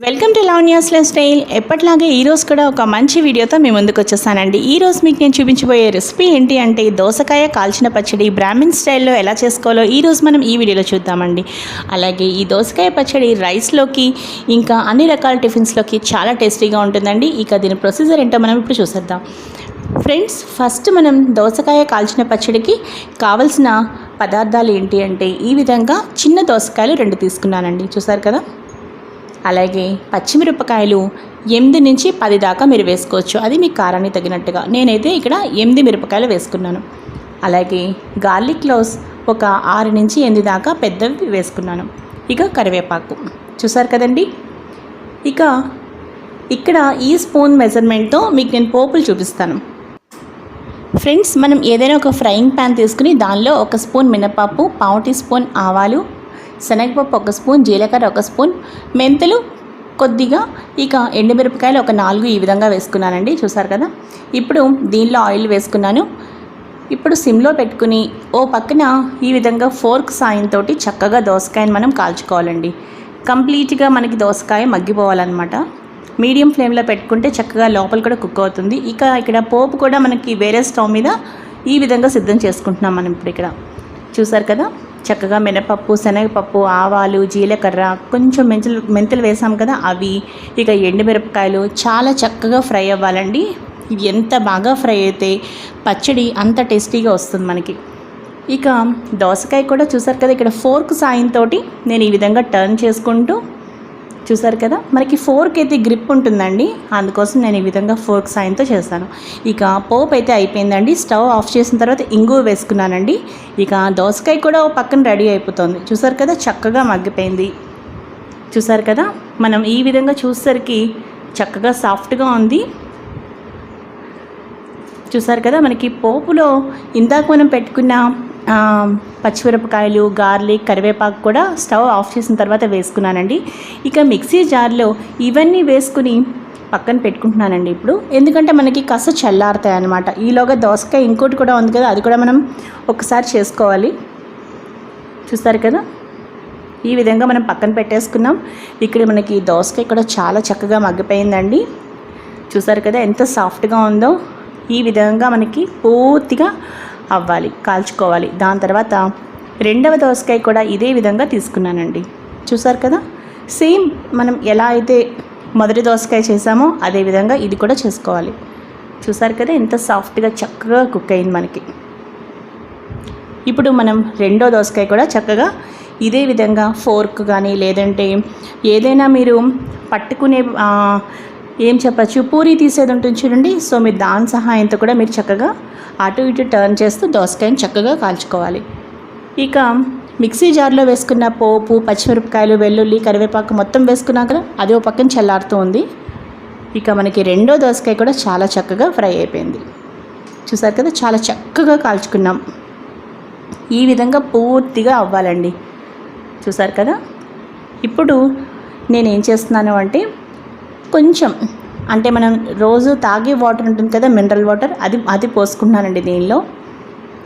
Welcome to Lavanya's lifestyle ఎప్పట్లాగే ఈరోజు కూడా ఒక మంచి వీడియోతో మీ ముందుకు వచ్చేసానండి. ఈరోజు మీకు నేను చూపించబోయే రెసిపీ ఏంటి అంటే దోసకాయ కాల్చిన పచ్చడి బ్రాహ్మిన్ స్టైల్లో ఎలా చేసుకోవాలో ఈరోజు మనం ఈ వీడియోలో చూద్దామండి. అలాగే ఈ దోసకాయ పచ్చడి రైస్లోకి ఇంకా అన్ని రకాల టిఫిన్స్లోకి చాలా టేస్టీగా ఉంటుందండి. ఇక దీని ప్రొసీజర్ ఏంటో మనం ఇప్పుడు చూసేద్దాం. ఫ్రెండ్స్ ఫస్ట్ మనం దోసకాయ కాల్చిన పచ్చడికి కావలసిన పదార్థాలు ఏంటి అంటే ఈ విధంగా చిన్న దోసకాయలు రెండు తీసుకున్నానండి. చూసారు కదా? అలాగే పచ్చిమిరపకాయలు ఎనిమిది నుంచి పది దాకా మీరు వేసుకోవచ్చు. అది మీ కారాన్ని తగినట్టుగా. నేనైతే ఇక్కడ ఎనిమిది మిరపకాయలు వేసుకున్నాను. అలాగే గార్లిక్ క్లోవ్స్ ఒక ఆరు నుంచి ఎనిమిది దాకా పెద్దవి వేసుకున్నాను. ఇక కరివేపాకు. చూసారు కదండి? ఇక ఇక్కడ ఈ స్పూన్ మెజర్మెంట్తో మీకు నేను పోపులు చూపిస్తాను. ఫ్రెండ్స్ మనం ఏదైనా ఒక ఫ్రైయింగ్ ప్యాన్ తీసుకుని దానిలో ఒక స్పూన్ మినపప్పు పావు టీ స్పూన్ ఆవాలు శనగపప్పు ఒక స్పూన్ జీలకర్ర ఒక స్పూన్ మెంతులు కొద్దిగా. ఇక ఎండుమిరపకాయలు ఒక నాలుగు ఈ విధంగా వేసుకున్నానండి చూసారు కదా? ఇప్పుడు దీనిలో ఆయిల్ వేసుకున్నాను. ఇప్పుడు సిమ్లో పెట్టుకుని ఓ పక్కన ఈ విధంగా ఫోర్క్ సాయంతో చక్కగా దోసకాయని మనం కాల్చుకోవాలండి. కంప్లీట్గా మనకి దోసకాయ మగ్గిపోవాలన్నమాట. మీడియం ఫ్లేమ్లో పెట్టుకుంటే చక్కగా లోపల కూడా కుక్ అవుతుంది. ఇక ఇక్కడ పోపు కూడా మనకి వేరే స్టవ్ మీద ఈ విధంగా సిద్ధం చేసుకుంటున్నాం మనం ఇప్పుడు ఇక్కడ. చూసారు కదా? చక్కగా మినపప్పు శనగపప్పు ఆవాలు జీలకర్ర కొంచెం మెంతులు మెంతులు వేసాం కదా అవి ఇక ఎండుమిరపకాయలు చాలా చక్కగా ఫ్రై అవ్వాలండి. ఇవి ఎంత బాగా ఫ్రై అయితే పచ్చడి అంత టేస్టీగా వస్తుంది మనకి. ఇక దోసకాయ కూడా చూసారు కదా ఇక్కడ ఫోర్క్ సాయంతో నేను ఈ విధంగా టర్న్ చేసుకుంటూ చూసారు కదా? మనకి ఫోర్క్ అయితే గ్రిప్ ఉంటుందండి. అందుకోసం నేను ఈ విధంగా ఫోర్క్ సాయంతో చేస్తాను. ఇక పోప్ అయితే అయిపోయిందండి. స్టవ్ ఆఫ్ చేసిన తర్వాత ఇంగువ వేసుకున్నానండి. ఇక దోసకాయ కూడా ఓ పక్కన రెడీ అయిపోతుంది. చూసారు కదా? చక్కగా మగ్గిపోయింది. చూసారు కదా? మనం ఈ విధంగా చూసేసరికి చక్కగా సాఫ్ట్గా ఉంది. చూసారు కదా? మనకి పోపులో ఇందాక మనం పెట్టుకున్న పచ్చిమిరపకాయలు గార్లిక్ కరివేపాకు కూడా స్టవ్ ఆఫ్ చేసిన తర్వాత వేసుకున్నానండి. ఇక మిక్సీ జార్లో ఇవన్నీ వేసుకుని పక్కన పెట్టుకుంటున్నానండి ఇప్పుడు. ఎందుకంటే మనకి కాస్త చల్లారుతాయి అన్నమాట. ఈలోగా దోసకాయ ఇంకోటి కూడా ఉంది కదా అది కూడా మనం ఒకసారి చేసుకోవాలి. చూస్తారు కదా? ఈ విధంగా మనం పక్కన పెట్టేసుకున్నాం. ఇక్కడ మనకి దోసకాయ కూడా చాలా చక్కగా మగ్గిపోయిందండి. చూసారు కదా ఎంత సాఫ్ట్గా ఉందో? ఈ విధంగా మనకి పూర్తిగా అవ్వాలి కాల్చుకోవాలి. దాని తర్వాత రెండవ దోసకాయ కూడా ఇదే విధంగా తీసుకున్నానండి. చూసారు కదా? సేమ్ మనం ఎలా అయితే మొదటి దోసకాయ చేసామో అదే విధంగా ఇది కూడా చేసుకోవాలి. చూసారు కదా? ఎంత సాఫ్ట్గా చక్కగా కుక్ అయింది మనకి. ఇప్పుడు మనం రెండో దోసకాయ కూడా చక్కగా ఇదే విధంగా ఫోర్క్ కానీ లేదంటే ఏదైనా మీరు పట్టుకునే ఏం చెప్పచ్చు? పూరి తీసేది ఉంటుంది చూడండి. సో మీరు దాని సహాయంతో కూడా మీరు చక్కగా అటు ఇటు టర్న్ చేస్తూ దోసకాయని చక్కగా కాల్చుకోవాలి. ఇక మిక్సీ జార్లో వేసుకున్న పోపు పచ్చిమిరపకాయలు వెల్లుల్లి కరివేపాకు మొత్తం వేసుకున్నాక అది ఒక పక్కన చల్లారుతూ ఉంది. ఇక మనకి రెండో దోసకాయ కూడా చాలా చక్కగా ఫ్రై అయిపోయింది. చూసారు కదా చాలా చక్కగా కాల్చుకున్నాం. ఈ విధంగా పూర్తిగా అవ్వాలండి. చూసారు కదా? ఇప్పుడు నేను ఏం చేస్తున్నాను అంటే కొంచెం అంటే మనం రోజు తాగే వాటర్ ఉంటుంది కదా మినరల్ వాటర్ అది అది పోసుకుంటున్నానండి దీనిలో.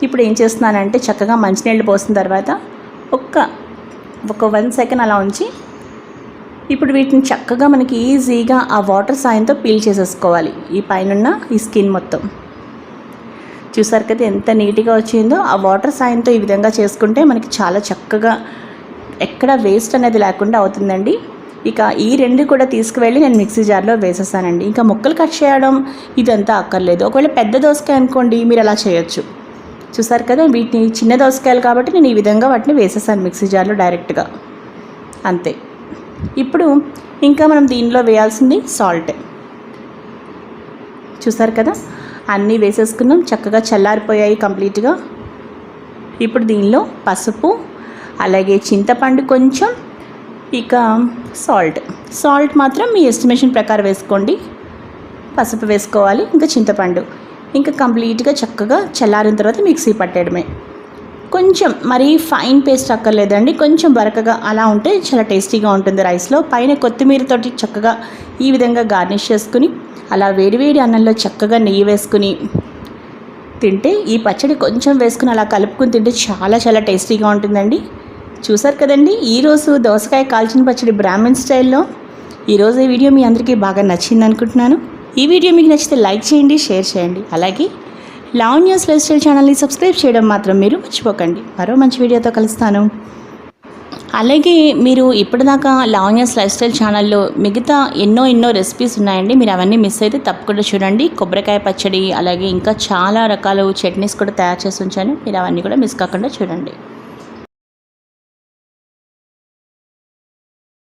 ఇప్పుడు ఏం చేస్తున్నానంటే చక్కగా మంచినీళ్ళు పోసిన తర్వాత ఒక్క ఒక వన్ సెకండ్ అలా ఉంచి ఇప్పుడు వీటిని చక్కగా మనకి ఈజీగా ఆ వాటర్ సాయంతో పీల్ చేసేసుకోవాలి ఈ పైనున్న ఈ స్కిన్ మొత్తం. చూసారు కదా ఎంత నీట్గా వచ్చిందో ఆ వాటర్ సాయంతో ఈ విధంగా చేసుకుంటే మనకి చాలా చక్కగా ఎక్కడ వేస్ట్ అనేది లేకుండా అవుతుందండి. ఇక ఈ రెండు కూడా తీసుకువెళ్ళి నేను మిక్సీ జార్లో వేసేసానండి ఇంకా ముక్కలు కట్ చేయడం ఇదంతా అక్కర్లేదు. ఒకవేళ పెద్ద దోసకాయ అనుకోండి మీరు అలా చేయొచ్చు. చూసారు కదా వీటిని చిన్న దోసకాయలు కాబట్టి నేను ఈ విధంగా వాటిని వేసేసాను మిక్సీ జార్లో డైరెక్ట్గా. అంతే. ఇప్పుడు ఇంకా మనం దీనిలో వేయాల్సింది సాల్ట్. చూసారు కదా అన్నీ వేసేసుకున్నాం. చక్కగా చల్లారిపోయాయి కంప్లీట్గా. ఇప్పుడు దీనిలో పసుపు అలాగే చింతపండు కొంచెం ఇక సాల్ట్. సాల్ట్ మాత్రం మీ ఎస్టిమేషన్ ప్రకారం వేసుకోండి. పసుపు వేసుకోవాలి ఇంకా చింతపండు. ఇంకా కంప్లీట్గా చక్కగా చల్లారిన తర్వాత మిక్సీ పట్టేయడమే. కొంచెం మరీ ఫైన్ పేస్ట్ అక్కర్లేదండి. కొంచెం బరకగా అలా ఉంటే చాలా టేస్టీగా ఉంటుంది రైస్లో. పైన కొత్తిమీరతోటి చక్కగా ఈ విధంగా గార్నిష్ చేసుకుని అలా వేడివేడి అన్నంలో చక్కగా నెయ్యి వేసుకుని తింటే ఈ పచ్చడి కొంచెం వేసుకుని అలా కలుపుకుని తింటే చాలా చాలా టేస్టీగా ఉంటుందండి. చూసారు కదండి? ఈరోజు దోసకాయ కాల్చిన పచ్చడి బ్రాహ్మణ్ స్టైల్లో. ఈరోజు ఈ వీడియో మీ అందరికీ బాగా నచ్చింది అనుకుంటున్నాను. ఈ వీడియో మీకు నచ్చితే లైక్ చేయండి షేర్ చేయండి. అలాగే లావణ్యాస్ లైఫ్ స్టైల్ ఛానల్ని సబ్స్క్రైబ్ చేయడం మాత్రం మీరు మర్చిపోకండి. మరో మంచి వీడియోతో కలుస్తాను. అలాగే మీరు ఇప్పటిదాకా లావణ్యాస్ లైఫ్ స్టైల్ ఛానల్లో మిగతా ఎన్నో ఎన్నో రెసిపీస్ ఉన్నాయండి. మీరు అవన్నీ మిస్ అయితే తప్పకుండా చూడండి. కొబ్బరికాయ పచ్చడి అలాగే ఇంకా చాలా రకాల చట్నీస్ కూడా తయారు చేసి ఉంచాను. మీరు అవన్నీ కూడా మిస్ కాకుండా చూడండి.